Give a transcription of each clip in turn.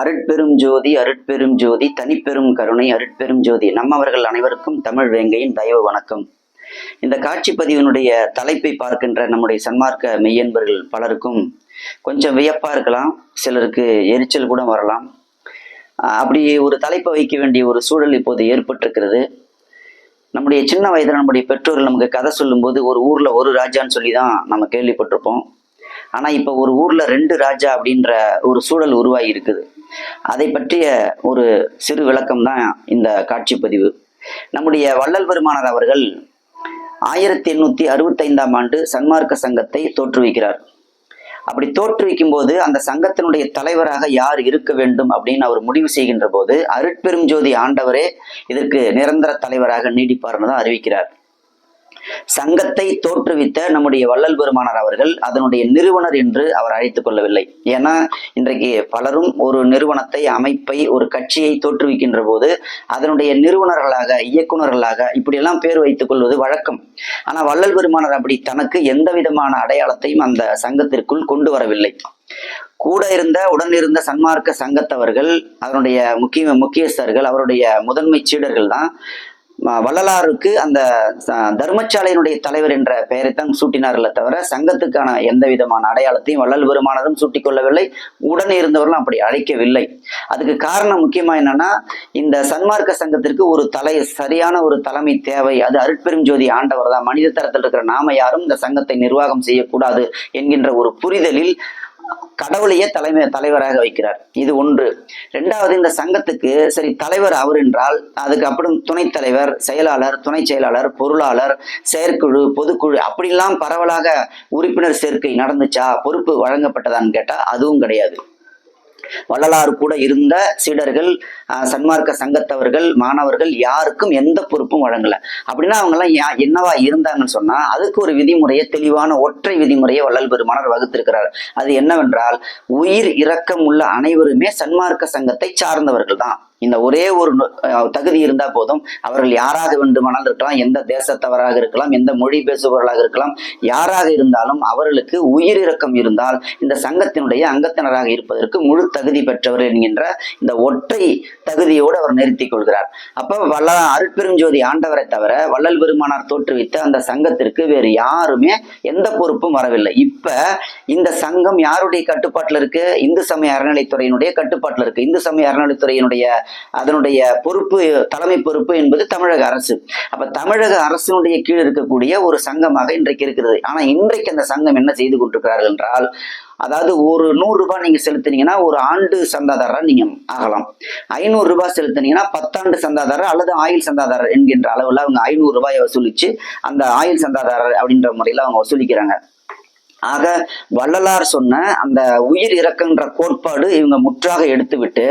அருட்பெரும் ஜோதி அருட்பெரும் ஜோதி தனிப்பெரும் கருணை அருட்பெரும் ஜோதி. நம்மவர்கள் அனைவருக்கும் தமிழ் வேங்கையின் தயவு வணக்கம். இந்த காட்சி பதிவினுடைய தலைப்பை பார்க்கின்ற நம்முடைய சன்மார்க்க மெய்யன்பர்கள் பலருக்கும் கொஞ்சம் வியப்பா இருக்கலாம் சிலருக்கு எரிச்சல் கூட வரலாம். அப்படி ஒரு தலைப்பை வைக்க வேண்டிய ஒரு சூழல் இப்போது ஏற்பட்டிருக்கிறது. நம்முடைய சின்ன வயதில் நம்முடைய பெற்றோர்கள் நமக்கு கதை சொல்லும்போது ஒரு ஊரில் ஒரு ராஜான்னு சொல்லி தான் நம்ம கேள்விப்பட்டிருப்போம். ஆனால் இப்போ ஒரு ஊரில் ரெண்டு ராஜா அப்படின்ற ஒரு சூழல் உருவாகி இருக்குது. அதை பற்றிய ஒரு சிறு விளக்கம் தான் இந்த காட்சி பதிவு. நம்முடைய வள்ளல் பெருமானார் அவர்கள் ஆயிரத்தி எண்ணூத்தி அறுபத்தைந்தாம் ஆண்டு சன்மார்க்க சங்கத்தை தோற்றுவிக்கிறார். அப்படி தோற்றுவிக்கும் போது அந்த சங்கத்தினுடைய தலைவராக யார் இருக்க வேண்டும் அப்படின்னு அவர் முடிவு செய்கின்ற போது அருட்பெரும் ஜோதி ஆண்டவரே இதற்கு நிரந்தர தலைவராக நீடிப்பார்னு தான் அறிவிக்கிறார். சங்கத்தை தோற்றுவித்த நம்முடைய வள்ளல் பெருமானார் அவர்கள் அதனுடைய நிறுவனர் என்று அவர் அழைத்துக் கொள்ளவில்லை. ஏன்னா இன்றைக்கு பலரும் ஒரு நிறுவனத்தை அமைப்பை ஒரு கட்சியை தோற்றுவிக்கின்ற போது அதனுடைய நிறுவனர்களாக இயக்குனர்களாக இப்படியெல்லாம் பேர் வைத்துக் கொள்வது வழக்கம். ஆனா வள்ளல் பெருமானார் அப்படி தனக்கு எந்த விதமான அடையாளத்தையும் அந்த சங்கத்திற்குள் கொண்டு வரவில்லை. கூட இருந்த உடன் இருந்த சன்மார்க்க சங்கத்தவர்கள் அதனுடைய முக்கிய முக்கியஸ்தர்கள் அவருடைய முதன்மை சீடர்கள் தான் வள்ளலாருக்கு அந்த தர்மசாலையினுடைய தலைவர் என்ற பெயரைத்தான் சூட்டினார்களே தவிர சங்கத்துக்கான எந்த விதமான அடையாளத்தையும் வள்ளல் பெருமானதும் சூட்டிக்கொள்ளவில்லை. உடனே இருந்தவர்களும் அப்படி அழைக்கவில்லை. அதுக்கு காரணம் முக்கியமா என்னன்னா இந்த சன்மார்க்க சங்கத்திற்கு ஒரு தலை சரியான ஒரு தலைமை தேவை. அது அருட்பெரும் ஜோதி ஆண்டவர் தான் மனித தரத்தில் இருக்கிற நாம யாரும் இந்த சங்கத்தை நிர்வாகம் செய்யக்கூடாது என்கின்ற ஒரு புரிதலில் கடவுளையே தலைமை தலைவராக வைக்கிறார். இது ஒன்று. ரெண்டாவது இந்த சங்கத்துக்கு சரி தலைவர் அவர் என்றால் அதுக்கு அப்புறம் துணைத் தலைவர் செயலாளர் துணை செயலாளர் பொருளாளர் செயற்குழு பொதுக்குழு அப்படிலாம் பரவலாக உறுப்பினர் சேர்க்கை நடந்துச்சா பொறுப்பு வழங்கப்பட்டதான்னு கேட்டா அதுவும் கிடையாது. வள்ளலாறு கூட இருந்த சீடர்கள் சன்மார்க்க சங்கத்தவர்கள் மாணவர்கள் யாருக்கும் எந்த பொறுப்பும் வழங்கல. அப்படின்னா அவங்க எல்லாம் என்னவா இருந்தாங்கன்னு சொன்னா அதுக்கு ஒரு விதிமுறையை தெளிவான ஒற்றை விதிமுறையை வள்ளல் பெருமானர் வகுத்திருக்கிறார். அது என்னவென்றால் உயிர் இரக்கம் உள்ள அனைவருமே சன்மார்க்க சங்கத்தை சார்ந்தவர்கள் தான். இந்த ஒரே ஒரு தகுதி இருந்தா போதும். அவர்கள் யாராக வேண்டுமானால் இருக்கலாம் எந்த தேசத்தவராக இருக்கலாம் எந்த மொழி பேசுபவர்களாக இருக்கலாம் யாராக இருந்தாலும் அவர்களுக்கு உயிரிறக்கம் இருந்தால் இந்த சங்கத்தினுடைய அங்கத்தினராக இருப்பதற்கு முழு தகுதி பெற்றவர் என்கின்ற இந்த ஒற்றை தகுதியோடு அவர் நிறுத்திக் கொள்கிறார். அப்ப வல்ல அருட்பெருஞ்சோதி ஆண்டவரை தவிர வள்ளல் பெருமானார் தோற்றுவித்த அந்த சங்கத்திற்கு வேறு யாருமே எந்த பொறுப்பும் வரவில்லை. இப்ப இந்த சங்கம் யாருடைய கட்டுப்பாட்டில் இருக்கு? இந்து சமய அறநிலைத்துறையினுடைய கட்டுப்பாட்டில் இருக்கு. இந்து சமய அறநிலைத்துறையினுடைய அதனுடைய பொறுப்பு தலைமை பொறுப்பு என்பது தமிழக அரசு. அப்ப தமிழக அரசினுடைய கீழ் இருக்கக்கூடிய ஒரு சங்கமாக இன்றைக்கு இருக்கிறது. ஆனா இன்றைக்கு அந்த சங்கம் என்ன செய்து கொண்டிருக்கிறார்கள் என்றால் அதாவது ஒரு நூறு ரூபாய் நீங்க செலுத்தினீங்கன்னா ஒரு ஆண்டு சந்தாதாரரா நீங்க ஆகலாம். ஐநூறு ரூபாய் செலுத்தினீங்கன்னா பத்தாண்டு சந்தாதாரர் அல்லது ஆயுள் சந்தாதாரர் என்கின்ற அளவுல அவங்க ஐநூறு ரூபாயை வசூலிச்சு அந்த ஆயுள் சந்தாதாரர் அப்படின்ற முறையில அவங்க வசூலிக்கிறாங்க. ஆக வள்ளலார் சொன்ன அந்த உயிர் இறக்குன்ற கோட்பாடு இவங்க முற்றாக எடுத்துவிட்டு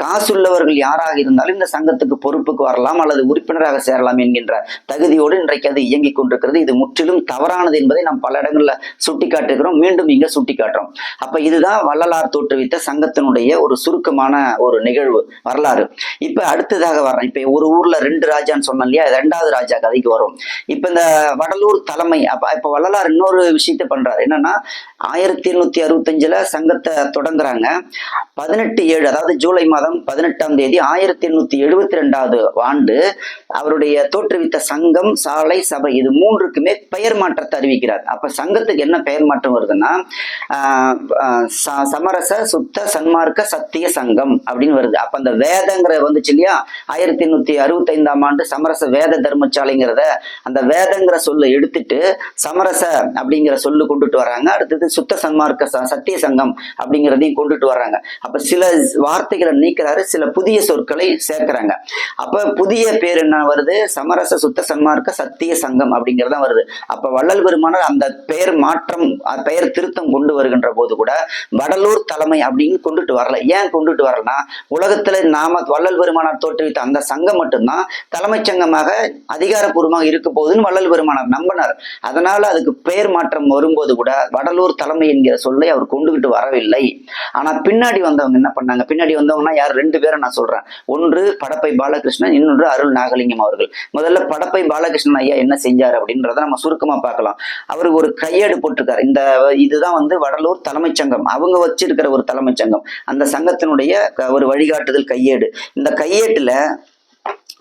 காசுள்ளவர்கள் யாராக இருந்தாலும் இந்த சங்கத்துக்கு பொறுப்புக்கு வரலாம் அல்லது உறுப்பினராக சேரலாம் என்கின்ற தகுதியோடு இன்றைக்கு அது இயங்கிக் கொண்டிருக்கிறது. இது முற்றிலும் தவறானது என்பதை நாம் பல இடங்களில் சுட்டிக்காட்டுகிறோம். மீண்டும் இங்க சுட்டிக்காட்டுறோம். அப்ப இதுதான் வள்ளலார் தோற்றுவித்த சங்கத்தினுடைய ஒரு சுருக்கமான ஒரு நிகழ்வு வரலாறு. இப்ப அடுத்ததாக வர்றேன் இப்ப ஒரு ஊர்ல ரெண்டு ராஜான்னு சொன்னோம் இல்லையா? ரெண்டாவது ராஜா கதைக்கு வரும். இப்ப இந்த வடலூர் தலைமை அப்ப இப்ப வள்ளலார் இன்னொரு விஷயத்த பண்றாரு. என்னன்னா ஆயிரத்தி எழுநூத்தி அறுபத்தஞ்சுல சங்கத்தை தொடங்குறாங்க. பதினெட்டு ஏழு அதாவது ஜூலை மாதம் பதினெட்டாம் தேதி ஆயிரத்தி எண்ணூத்தி எழுபத்தி ரெண்டாவது ஆண்டு அவருடைய தோற்றுவித்த சங்கம் சாலை சபை இது மூன்றுக்குமே பெயர் மாற்றத்தை அறிவிக்கிறார். அப்ப சங்கத்துக்கு என்ன பெயர் மாற்றம் வருதுன்னா சமரச சுத்த சன்மார்க்க சத்திய சங்கம் அப்படின்னு வருது. அப்ப அந்த வேதங்கிற வந்துச்சு இல்லையா? ஆயிரத்தி எண்ணூத்தி அறுபத்தி ஐந்தாம் ஆண்டு சமரச வேத தர்மசாலைங்கிறத அந்த வேதங்கிற சொல்லை எடுத்துட்டு சமரச அப்படிங்கிற சொல்லு கொண்டுட்டு வர வராங்க. அடுத்தது சுத்த சன்மார்க்க சத்திய சங்கம் அப்படிங்கிறதையும் கொண்டுட்டு வர்றாங்க. அப்ப சில வார்த்தைகளை நீக்கிறாரு சில புதிய சொற்களை சேர்க்கிறாங்க. அப்ப புதிய பேர் என்ன வருது? சமரச சுத்த சன்மார்க்க சத்திய சங்கம் அப்படிங்கிறதா வருது. அப்ப வள்ளல் பெருமானார் அந்த பெயர் மாற்றம் பெயர் திருத்தம் கொண்டு வருகின்ற போது கூட வடலூர் தலைமை அப்படின்னு கொண்டுட்டு வரல. ஏன் கொண்டுட்டு வரலனா உலகத்துல நாம வள்ளல் பெருமானார் தோற்றுவித்த அந்த சங்கம் மட்டும்தான் தலைமைச் சங்கமாக அதிகாரப்பூர்வமாக இருக்க போகுதுன்னு வள்ளல் பெருமானார் நம்பினார். அதனால அதுக்கு பெயர் மாற்றம் வரும்போது கூட கூட வடலூர் தலைமை என்கிற சொல்லை அவர் கொண்டுகிட்டு வரவில்லை. ஆனா பின்னாடி வந்தவங்க என்ன பண்ணாங்க? பின்னாடி வந்தவங்கன்னா யார்? ரெண்டு பேரை நான் சொல்றேன். ஒன்று படப்பை பாலகிருஷ்ணன் இன்னொன்று அருள் நாகலிங்கம் அவர்கள். முதல்ல படப்பை பாலகிருஷ்ணன் ஐயா என்ன செஞ்சார் அப்படின்றத நம்ம சுருக்கமா பார்க்கலாம். அவர் ஒரு கையேடு போட்டிருக்காரு. இந்த இதுதான் வந்து வடலூர் தலைமைச் சங்கம். அவங்க வச்சிருக்கிற ஒரு தலைமைச் சங்கம். அந்த சங்கத்தினுடைய ஒரு வழிகாட்டுதல் கையேடு. இந்த கையேட்டுல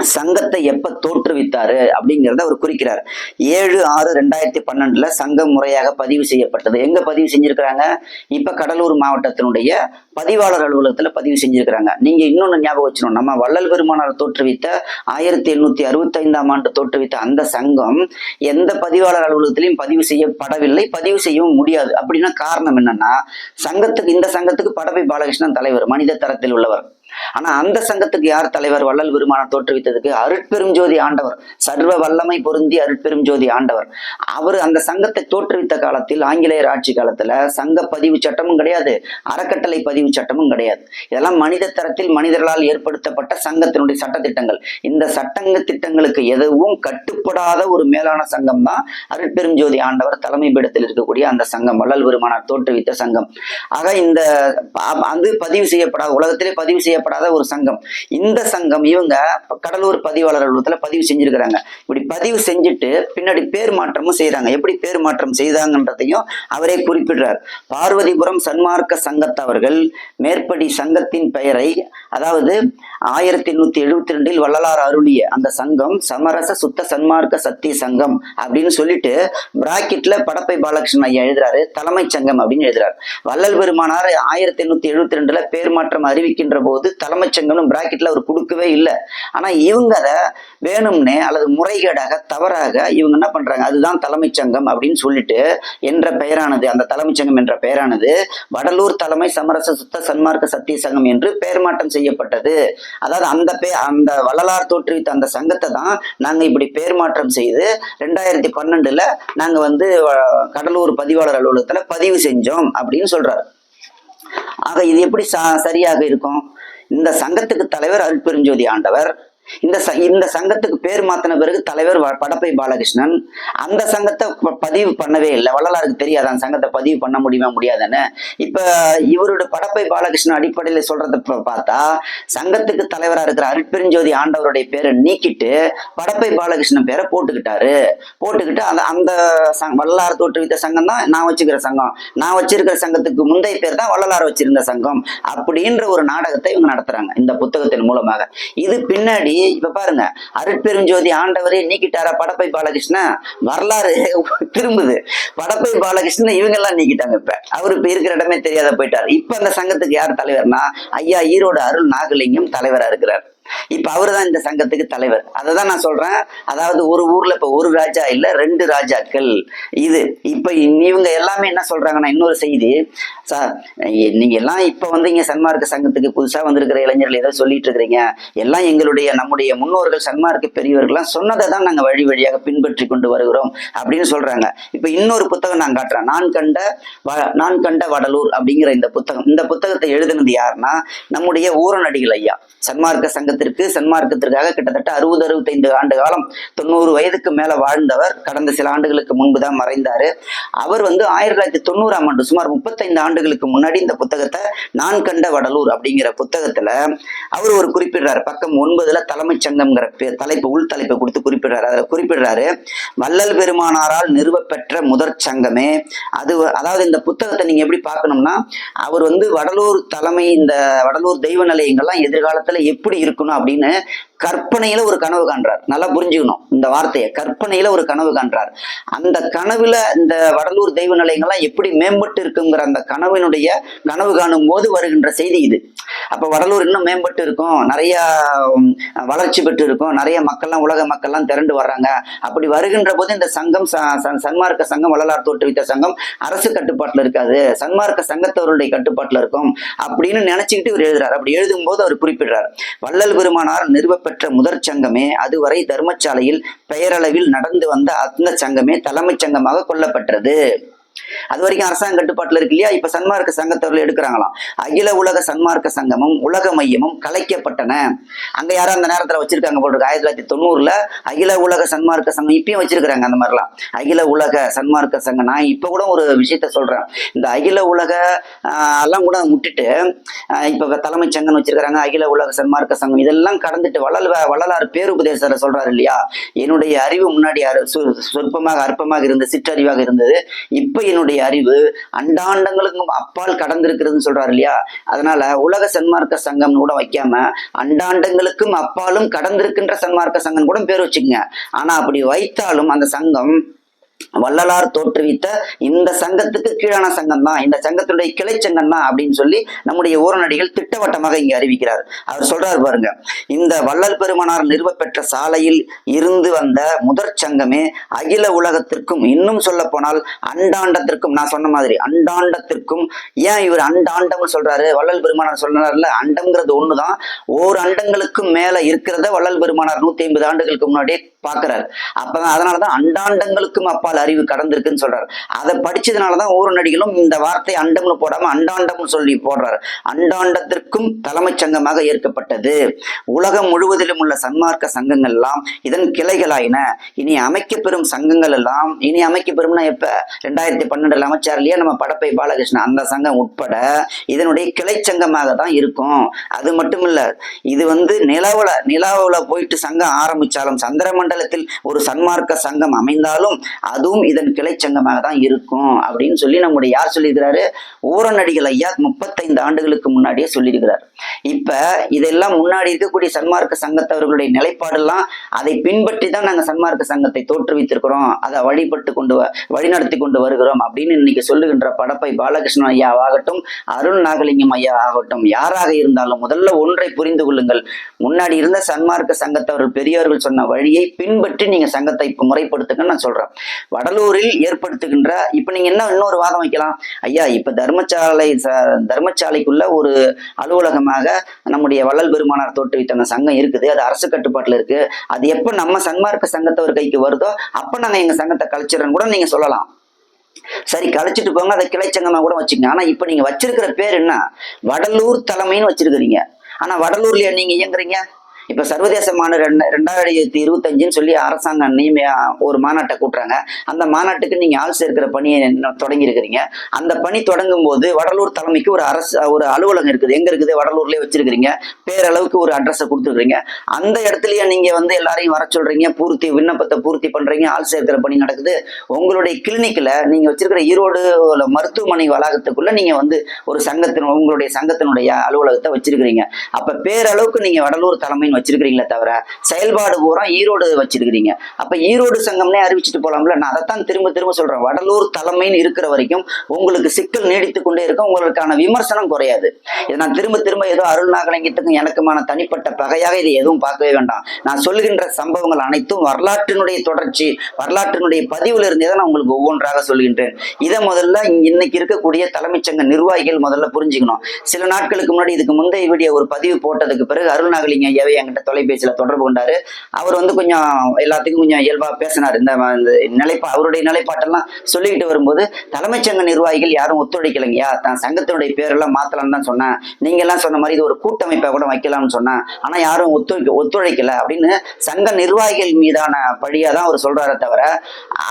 சங்கத்தை எப்ப தோற்றுவித்தாரு அப்படிங்கிறத அவர் குறிக்கிறார். ஏழு ஆறு ரெண்டாயிரத்தி பன்னெண்டுல சங்கம் முறையாக பதிவு செய்யப்பட்டது. எங்க பதிவு செஞ்சிருக்கிறாங்க? இப்ப கடலூர் மாவட்டத்தினுடைய பதிவாளர் அலுவலகத்துல பதிவு செஞ்சிருக்கிறாங்க. நீங்க இன்னொன்னு ஞாபகம் வச்சிடணும் நம்ம வள்ளல் பெருமானார் தோற்றுவித்த ஆயிரத்தி எழுநூத்தி அறுபத்தி ஐந்தாம் ஆண்டு தோற்றுவித்த அந்த சங்கம் எந்த பதிவாளர் அலுவலகத்திலையும் பதிவு செய்யப்படவில்லை. பதிவு செய்யவும் முடியாது. அப்படின்னா காரணம் என்னன்னா சங்கத்துக்கு இந்த சங்கத்துக்கு படப்பை பாலகிருஷ்ணன் தலைவர் மனித தரத்தில் உள்ளவர். ஆனா அந்த சங்கத்துக்கு யார் தலைவர்? வள்ளல் பெருமானார் தோற்றுவித்ததுக்கு அருட்பெரும் ஜோதி ஆண்டவர். சர்வ வல்லமை பொருந்தி அருட்பெரும் ஜோதி ஆண்டவர். அவர் அந்த சங்கத்தை தோற்றுவித்த காலத்தில் ஆங்கிலேயர் ஆட்சி காலத்துல சங்க பதிவு சட்டமும் கிடையாது அறக்கட்டளை பதிவு சட்டமும் கிடையாது. இதெல்லாம் மனித தரத்தில் மனிதர்களால் ஏற்படுத்தப்பட்ட சங்கத்தினுடைய சட்டத்திட்டங்கள். இந்த சட்டங்க திட்டங்களுக்கு எதுவும் கட்டுப்படாத ஒரு மேலான சங்கம் தான் அருட்பெரும் ஜோதி ஆண்டவர். தலைமை பீடத்தில் இருக்கக்கூடிய அந்த சங்கம் வள்ளல் பெருமானார் தோற்றுவித்த சங்கம். ஆக இந்த அது பதிவு செய்யப்படாத உலகத்திலே பதிவு செய்யப்பட செய்யப்படாத ஒரு சங்கம். இந்த சங்கம் இவங்க கடலூர் பதிவாளர் அலுவலகத்தில் பதிவு செஞ்சிருக்கிறாங்க. இப்படி பதிவு செஞ்சுட்டு பின்னாடி பேர் மாற்றமும் செய்கிறாங்க எப்படி பேர் மாற்றம் செய்தாங்கன்றதையும் அவரே குறிப்பிடுறார். பார்வதிபுரம் சன்மார்க்க சங்கத்தவர்கள் மேற்படி சங்கத்தின் பெயரை அதாவது ஆயிரத்தி எண்ணூத்தி எழுபத்தி ரெண்டில் வள்ளலார் அருளிய அந்த சங்கம் சமரச சுத்த சன்மார்க்க சத்திய சங்கம் அப்படின்னு சொல்லிட்டு பிராக்கெட்ல படப்பை பாலகிருஷ்ணன் ஐயா எழுதுறாரு தலைமைச் சங்கம் அப்படின்னு எழுதுறாரு. வள்ளல் பெருமானார் ஆயிரத்தி எண்ணூத்தி எழுபத்தி ரெண்டுல பேர் மாற்றம் அறிவிக்கின்ற போது தலைமை சங்கம்னு பிராக்கெட்ல அவர் கொடுக்கவே இல்லை. ஆனா இவங்க அதை வேணும்னே அல்லது முறைகேடாக தவறாக இவங்க என்ன பண்றாங்க? அதுதான் தலைமைச் சங்கம் அப்படின்னு சொல்லிட்டு என்ற பெயரானது அந்த தலைமை சங்கம் என்ற பெயரானது வடலூர் தலைமை சமரச சுத்த சன்மார்க்க சத்திய சங்கம் என்று பெயர் மாற்றம் செய்யப்பட்டது. அதாவது அந்த பே அந்த வள்ளலார் தோற்றுவித்த அந்த சங்கத்தை தான் நாங்க இப்படி பேர் மாற்றம் செய்து ரெண்டாயிரத்தி பன்னெண்டுல நாங்க வந்து கடலூர் பதிவாளர் அலுவலகத்துல பதிவு செஞ்சோம் அப்படின்னு சொல்றாரு. ஆக இது எப்படி ச- சரியாக இருக்கும்? இந்த சங்கத்துக்கு தலைவர் அருட்பெருஞ்சோதி ஆண்டவர் இந்த ச இந்த சங்கத்துக்கு பேர் மாத்தின பிறகு தலைவர் படப்பை பாலகிருஷ்ணன் அந்த சங்கத்தை பதிவு பண்ணவே இல்லை. வள்ளலாருக்கு தெரியாது அந்த சங்கத்தை பதிவு பண்ண முடியுமா முடியாதுன்னு. இப்ப இவரோட படப்பை பாலகிருஷ்ணன் அடிப்படையில் சொல்றத பார்த்தா சங்கத்துக்கு தலைவரா இருக்கிற அருட்பெருஞ்சோதி ஆண்டவருடைய பேரை நீக்கிட்டு படப்பை பாலகிருஷ்ணன் பேரை போட்டுக்கிட்டாரு. போட்டுக்கிட்டு அந்த அந்த சங் வள்ளலார் தோற்றுவித்த சங்கம் தான் நான் வச்சுக்கிற சங்கம். நான் வச்சிருக்கிற சங்கத்துக்கு முந்தைய பேர் தான் வள்ளலார் வச்சிருந்த சங்கம். அப்படின்ற ஒரு நாடகத்தை இவங்க நடத்துறாங்க இந்த புத்தகத்தின் மூலமாக. இது பின்னாடி இப்ப பாருங்க அருட்பெருஞ்சோதி ஆண்டவரே நீக்கிட்டாரா படப்பை பாலகிருஷ்ணன் வரலாறு திரும்புது. படப்பை பாலகிருஷ்ணன் இவங்க எல்லாம் நீக்கிட்டாங்க இப்ப. அவரு இப்ப இருக்கிற இடமே தெரியாத போயிட்டார். இப்ப அந்த சங்கத்துக்கு யார் தலைவர்னா ஐயா ஈரோடு அருள் நாகலிங்கம் தலைவரா இருக்கிறார். இப்ப அவரு தான் இந்த சங்கத்துக்கு தலைவர். அதை தான் நான் சொல்றேன். அதாவது ஒரு ஊர்ல இப்ப ஒரு ராஜா இல்ல ரெண்டு ராஜாக்கள். இது இப்ப இவங்க எல்லாமே என்ன சொல்றாங்கன்னா இன்னொரு செய்தி. சார் நீங்க எல்லாம் இப்ப வந்து இங்க சன்மார்க்க சங்கத்துக்கு புதுசா வந்திருக்கிற இளைஞர்கள் ஏதோ சொல்லிட்டு இருக்கிறீங்க. எல்லாம் எங்களுடைய நம்முடைய முன்னோர்கள் சன்மார்க்க பெரியவர்கள்லாம் சொன்னதை தான் நாங்க வழி வழியாக பின்பற்றி கொண்டு வருகிறோம் அப்படின்னு சொல்றாங்க. இப்ப இன்னொரு புத்தகம் நான் காட்டுறேன். நான் கண்ட நான் கண்ட வடலூர் அப்படிங்கிற இந்த புத்தகம். இந்த புத்தகத்தை எழுதினது யாருன்னா நம்முடைய ஊரநடிகள் ஐயா. சன்மார்க்க சங்கத்தை சங்கத்திற்கு சன்மார்க்கத்திற்காக கிட்டத்தட்ட அறுபது அறுபத்தைந்து ஆண்டு காலம் தொண்ணூறு வயதுக்கு மேல வாழ்ந்தவர் கடந்த சில ஆண்டுகளுக்கு முன்பு தான் மறைந்தாரு. அவர் வந்து ஆயிரத்தி தொள்ளாயிரத்தி தொண்ணூறாம் ஆண்டு சுமார் முப்பத்தைந்து ஆண்டுகளுக்கு முன்னாடி இந்த புத்தகத்தை நான் கண்ட வடலூர் அப்படிங்கிற புத்தகத்துல அவர் ஒரு குறிப்பிடுறாரு. பக்கம் ஒன்பதுல தலைமைச் சங்கம்ங்கிற தலைப்பு உள் தலைப்பை கொடுத்து குறிப்பிடுறாரு. அதுல குறிப்பிடுறாரு வள்ளல் பெருமானாரால் நிறுவப்பெற்ற முதற் சங்கமே அது அதாவது இந்த புத்தகத்தை நீங்க எப்படி பார்க்கணும்னா அவர் வந்து வடலூர் தலைமை இந்த வடலூர் தெய்வ நிலையங்கள்லாம் எதிர்காலத்துல எப்படி இருக்கணும் அப்படின்னு கற்பனையில ஒரு கனவு காண்றார். நல்லா புரிஞ்சுக்கணும் இந்த வார்த்தையை. கற்பனையில ஒரு கனவு காண்றார். அந்த கனவுல இந்த வடலூர் தெய்வ நிலையங்கள்லாம் எப்படி மேம்பட்டு இருக்குங்கிற அந்த கனவினுடைய கனவு காணும் போது வருகின்ற செய்தி இது. அப்ப வடலூர் இன்னும் மேம்பட்டு இருக்கும். நிறைய வளர்ச்சி பெற்று இருக்கும் நிறைய மக்கள்லாம் உலக மக்கள்லாம் திரண்டு வர்றாங்க. அப்படி வருகின்ற போது இந்த சங்கம் ச- ச- சன்மார்க்க சங்கம் வள்ளலார் தோற்றுவித்த சங்கம் அரசு கட்டுப்பாட்டுல இருக்காது. சன்மார்க்க சங்கத்தவருடைய கட்டுப்பாட்டுல இருக்கும். அப்படின்னு நினைச்சுக்கிட்டு இவர் எழுதுறாரு. அப்படி எழுதும்போது அவர் குறிப்பிடுறார். வள்ளல் பெருமானார் பெற்ற முதற் சங்கமே அதுவரை தர்மசாலையில் பெயரளவில் நடந்து வந்த அந்த சங்கமே தலைமைச் சங்கமாக கொல்லப்பட்டது அது வரைக்கும் அரசாங்க கட்டுப்பாட்டுல இருக்கு இல்லையா? இப்ப சன்மார்க்க சங்கத்தவர்கள் எடுக்கிறாங்களாம். அகில உலக சன்மார்க்க சங்கமும் உலக மையமும் கலைக்கப்பட்டன. அங்க யாரும் அந்த நேரத்துல வச்சிருக்காங்க போல இருக்கு. ஆயிரத்தி தொள்ளாயிரத்தி தொண்ணூறுல அகில உலக சன்மார்க்க சங்கம் இப்பயும் வச்சிருக்கிறாங்க அந்த மாதிரிலாம். அகில உலக சன்மார்க்க சங்கம். நான் இப்ப கூட ஒரு விஷயத்த சொல்றேன். இந்த அகில உலக எல்லாம் கூட விட்டுட்டு இப்ப தலைமைச் சங்கம் வச்சிருக்கிறாங்க. அகில உலக சன்மார்க்க சங்கம். இதெல்லாம் கடந்துட்டு வள்ளல் வள்ளலார் பேருபதேசரை சொல்றாரு இல்லையா? என்னுடைய அறிவு முன்னாடி அரு- சொற்பமாக அற்பமாக இருந்தது சிற்றறிவாக இருந்தது. இப்ப என்னுடைய அறிவு அண்டாண்டங்களுக்கும் அப்பால் கடந்திருக்கிறதுன்னு சொல்றாரு இல்லையா? அதனால உலக சன்மார்க்க சங்கம் கூட வைக்காம அண்டாண்டங்களுக்கும் அப்பாலும் கடந்திருக்கின்ற சன்மார்க்க சங்கம் கூட பேர் வச்சுக்கோங்க. ஆனா அப்படி வைத்தாலும் அந்த சங்கம் வள்ளலார் தோற்றுவித்த இந்த சங்கத்துக்கு கீழான சங்கம் தான் இந்த சங்கத்தினுடைய கிளை சங்கம் தான் அப்படின்னு சொல்லி நம்முடைய ஊரநடிகள் திட்டவட்டமாக இங்கு அறிவிக்கிறார். அவர் சொல்றாரு பாருங்க இந்த வள்ளல் பெருமனார் நிறுவப்பெற்ற சாலையில் இருந்து வந்த முதற் சங்கமே அகில உலகத்திற்கும் இன்னும் சொல்ல போனால் அண்டாண்டத்திற்கும் நான் சொன்ன மாதிரி அண்டாண்டத்திற்கும் ஏன் இவர் அண்டாண்டம்னு சொல்றாரு? வள்ளல் பெருமானார் சொன்னார்ல அண்டம்ங்கிறது ஒண்ணுதான். ஓர் அண்டங்களுக்கும் மேல இருக்கிறத வள்ளல் பெருமானார் நூத்தி ஐம்பது ஆண்டுகளுக்கு முன்னாடியே பாக்குறாரு அப்பதான் அதனாலதான் அண்டாண்டங்களுக்கும் அப்பால் அறிவு கடந்திருக்குன்னு சொல்றாரு. அதை படிச்சதுனாலதான் ஒவ்வொரு நடிகளும் இந்த வார்த்தை அண்டம்னு போடாம அண்டாண்டம்னு சொல்லி போடுறாரு. அண்டாண்டத்திற்கும் தலைமைச் சங்கமாக ஏற்கப்பட்டது. உலகம் முழுவதிலும் உள்ள சன்மார்க்க சங்கங்கள் எல்லாம் இதன் கிளைகளாயின. இனி அமைக்கப்பெறும் சங்கங்கள் எல்லாம் இனி அமைக்கப்பெறும்னா எப்ப? ரெண்டாயிரத்தி பன்னெண்டுல அமைச்சார் இல்லையா? நம்ம படப்பை பாலகிருஷ்ணன். அந்த சங்கம் உட்பட இதனுடைய கிளை சங்கமாக தான் இருக்கும். அது மட்டும் இல்ல இது வந்து நிலவுல நிலாவுல போயிட்டு சங்கம் ஆரம்பிச்சாலும் சந்திரமண்டல மண்டலத்தில் ஒரு சன்மார்க்க சங்கம் அமைந்தாலும் அதுவும் இதன் கிளை சங்கமாக தான் இருக்கும் அப்படின்னு சொல்லி நம்முடைய யார் சொல்லியிருக்கிறாரு? ஊரநடிகள் ஐயா முப்பத்தைந்து ஆண்டுகளுக்கு முன்னாடியே சொல்லியிருக்கிறார். இப்ப இதெல்லாம் முன்னாடி இருக்கக்கூடிய சன்மார்க்க சங்கத்தவர்களுடைய நிலைப்பாடெல்லாம் அதை பின்பற்றி தான் நாங்க சன்மார்க்க சங்கத்தை தோற்றுவித்திருக்கிறோம். அதை வழிபட்டு கொண்டு வ- வழிநடத்தி கொண்டு வருகிறோம் அப்படின்னு இன்னைக்கு சொல்லுகின்ற படப்பை பாலகிருஷ்ணன் ஐயா ஆகட்டும் அருண் நாகலிங்கம் ஐயா ஆகட்டும் யாராக இருந்தாலும் முதல்ல ஒன்றை புரிந்து கொள்ளுங்கள். முன்னாடி இருந்த சன்மார்க்க சங்கத்தவர்கள் பெரியவர்கள் சொன்ன வழியை பின்பற்றி நீங்க சங்கத்தை இப்போ முறைப்படுத்துங்கன்னு நான் சொல்றேன். வடலூரில் ஏற்படுத்துகின்ற இப்ப நீங்க என்ன இன்னொரு வாதம் வைக்கலாம்? ஐயா இப்ப தர்மசாலை தர்மசாலைக்குள்ள ஒரு அலுவலகமாக நம்முடைய வள்ளல் பெருமானார் தோற்றுவித்த அந்த சங்கம் இருக்குது. அது அரசு கட்டுப்பாட்டுல இருக்கு. அது எப்ப நம்ம சன்மார்க்க சங்கத்தவர் கைக்கு வருதோ அப்ப நாங்க எங்க சங்கத்தை கழிச்சிடறோம் கூட நீங்க சொல்லலாம். சரி கழிச்சிட்டு போங்க. அதை கிளைச்சங்கமா கூட வச்சுக்கங்க. ஆனா இப்ப நீங்க வச்சிருக்கிற பேர் என்ன? வடலூர் தலைமைன்னு வச்சிருக்கிறீங்க. ஆனா வடலூர்லயா நீங்க இயங்குறீங்க. இப்ப சர்வதேச மாநாடு ரெண்டாயிரத்தி இருபத்தஞ்சுன்னு சொல்லி அரசாங்கம் நியமி ஒரு மாநாட்டை கூட்டுறாங்க. அந்த மாநாட்டுக்கு நீங்க ஆள் சேர்க்கிற பணியை தொடங்கி இருக்கிறீங்க அந்த பணி தொடங்கும் போது வடலூர் தலைமைக்கு ஒரு அரசு ஒரு அலுவலகம் இருக்குது. எங்க இருக்குது? வடலூர்லயே வச்சிருக்கிறீங்க. பேரளவுக்கு ஒரு அட்ரஸை கொடுத்துருக்கீங்க அந்த இடத்துலயே நீங்க வந்து எல்லாரையும் வர சொல்றீங்க. பூர்த்தி விண்ணப்பத்தை பூர்த்தி பண்றீங்க. ஆள் சேர்க்கிற பணி நடக்குது. உங்களுடைய கிளினிக்ல நீங்க வச்சிருக்கிற ஈரோடு மருத்துவமனை வளாகத்துக்குள்ள நீங்க வந்து ஒரு சங்கத்தின் உங்களுடைய சங்கத்தினுடைய அலுவலகத்தை வச்சிருக்கிறீங்க. அப்ப பேரளவுக்கு நீங்க வடலூர் வச்சிருக்கிறீங்களே தவிர செயல்பாடு பூரா ஈரோடு வச்சிருக்கிறீங்க. அப்ப ஈரோடு சங்கம்னே அறிவிச்சிட்டு போலாம்ல? நான் அதைத்தான் திரும்ப திரும்ப சொல்றேன். வடலூர் தலைமைன்னு இருக்கிற வரைக்கும் உங்களுக்கு சிக்கல் நீடித்து கொண்டே இருக்கும். உங்களுக்கான விமர்சனம் குறையாது. இதை நான் திரும்ப திரும்ப ஏதோ அருள் நாகலிங்கத்துக்கும் எனக்குமான தனிப்பட்ட பகையாக இதை எதுவும் பார்க்கவே வேண்டாம். நான் சொல்லுகின்ற சம்பவங்கள் அனைத்தும் வரலாற்றினுடைய தொடர்ச்சி வரலாற்றினுடைய பதிவுல இருந்தே தான் நான் உங்களுக்கு ஒவ்வொன்றாக சொல்கின்றேன். இதை முதல்ல இன்னைக்கு இருக்கக்கூடிய தலைமைச் சங்க நிர்வாகிகள் முதல்ல புரிஞ்சுக்கணும். சில நாட்களுக்கு முன்னாடி இதுக்கு முந்தைய வீடியோ ஒரு பதிவு போட்டதுக்கு பிறகு அருள்நாகலிங்க ஐயாவே என்கிட்ட தொலைபேசியில தொடர்பு கொண்டாரு. அவர் வந்து கொஞ்சம் எல்லாத்துக்கும் கொஞ்சம் இயல்பா பேசினார். இந்த நிலைப்பா அவருடைய நிலைப்பாட்டெல்லாம் சொல்லிக்கிட்டு வரும்போது தலைமைச் சங்க நிர்வாகிகள் யாரும் ஒத்துழைக்கலைங்கய்யா. தான் சங்கத்தினுடைய பேரெல்லாம் மாத்தலாம்னு தான் சொன்னேன். நீங்க எல்லாம் சொன்ன மாதிரி இது ஒரு கூட்டமைப்பை கூட வைக்கலாம்னு சொன்னேன். ஆனா யாரும் ஒத்துழைக்க ஒத்துழைக்கல. அப்படின்னு சங்க நிர்வாகிகள் மீதான பழியா தான் அவர் சொல்றாரே தவிர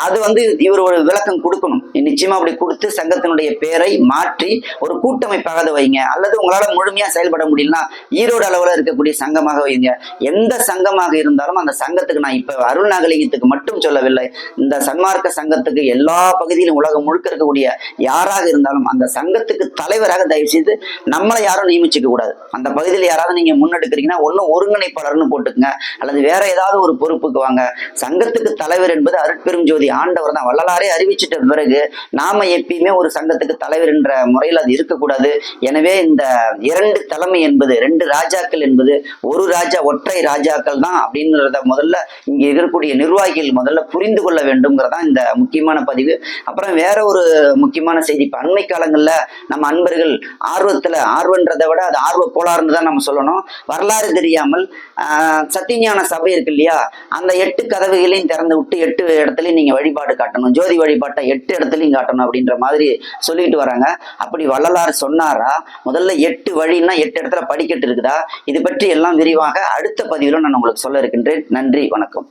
அது வந்து இவர் ஒரு விளக்கம் கொடுக்கணும். நிச்சயமா அப்படி கொடுத்து சங்கத்தினுடைய பேரை மாற்றி ஒரு கூட்டமைப்பாக வைங்க. அல்லது உங்களால முழுமையா செயல்பட முடியலன்னா ஈரோடு அளவுல இருக்கக்கூடிய சங்கமாக வைங்க. எந்த சங்கமாக இருந்தாலும் அந்த சங்கத்துக்கு நான் இப்ப அருள் நாகலிங்கத்துக்கு மட்டும் சொல்லவில்லை. இந்த சன்மார்க்க சங்கத்துக்கு எல்லா பகுதியிலும் உலகம் முழுக்க இருக்கக்கூடிய யாராக இருந்தாலும் அந்த சங்கத்துக்கு தலைவராக தயவு செய்து நம்மளை யாரும் நியமிச்சுக்க கூடாது. அந்த பகுதியில் யாராவது நீங்க முன்னெடுக்கிறீங்கன்னா ஒன்றும் ஒருங்கிணைப்பாளர்னு போட்டுக்கங்க. அல்லது வேற ஏதாவது ஒரு பொறுப்புக்கு வாங்க. சங்கத்துக்கு தலைவர் என்பது அருட்பெரும் ஜோதி. ஆண்டவர் தான். வள்ளலாரே அறிவிச்சிட்ட பிறகு நாம எப்பயுமே ஒரு சங்கத்துக்கு தலைவர் என்ற முறையில் அது இருக்கக்கூடாது. எனவே இந்த இரண்டு தலைமை என்பது ரெண்டு ராஜாக்கள் என்பது ஒரு ராஜா ராஜா ஒற்றை ராஜாக்கள் தான் அப்படின்றத முதல்ல இங்க இருக்கக்கூடிய நிர்வாகிகள் முதல்ல புரிந்து கொள்ள வேண்டும்ங்கிறதான் இந்த முக்கியமான பதிவு. அப்புறம் வேற ஒரு முக்கியமான செய்தி இப்போ அண்மை காலங்கள்ல நம்ம அன்பர்கள் ஆர்வத்துல ஆர்வன்றதை விட அது ஆர்வ கோளாறுன்னு தான் நம்ம சொல்லணும். வரலாறு தெரியாமல் ஆஹ், சத்தியஞான சபை இருக்கு இல்லையா? அந்த எட்டு கதவுகளையும் திறந்து விட்டு எட்டு இடத்துலயும் நீங்க வழிபாடு காட்டணும். ஜோதி வழிபாட்டை எட்டு இடத்துலயும் காட்டணும் அப்படின்ற மாதிரி சொல்லிட்டு வராங்க. அப்படி வள்ளலார் சொன்னாரா? முதல்ல எட்டு வழின்னா எட்டு இடத்துல படிக்கட்டு இருக்குதா? இது பற்றி எல்லாம் விரிவாக அடுத்த பதிவிலும் நான் உங்களுக்கு சொல்ல இருக்கின்றேன். நன்றி வணக்கம்.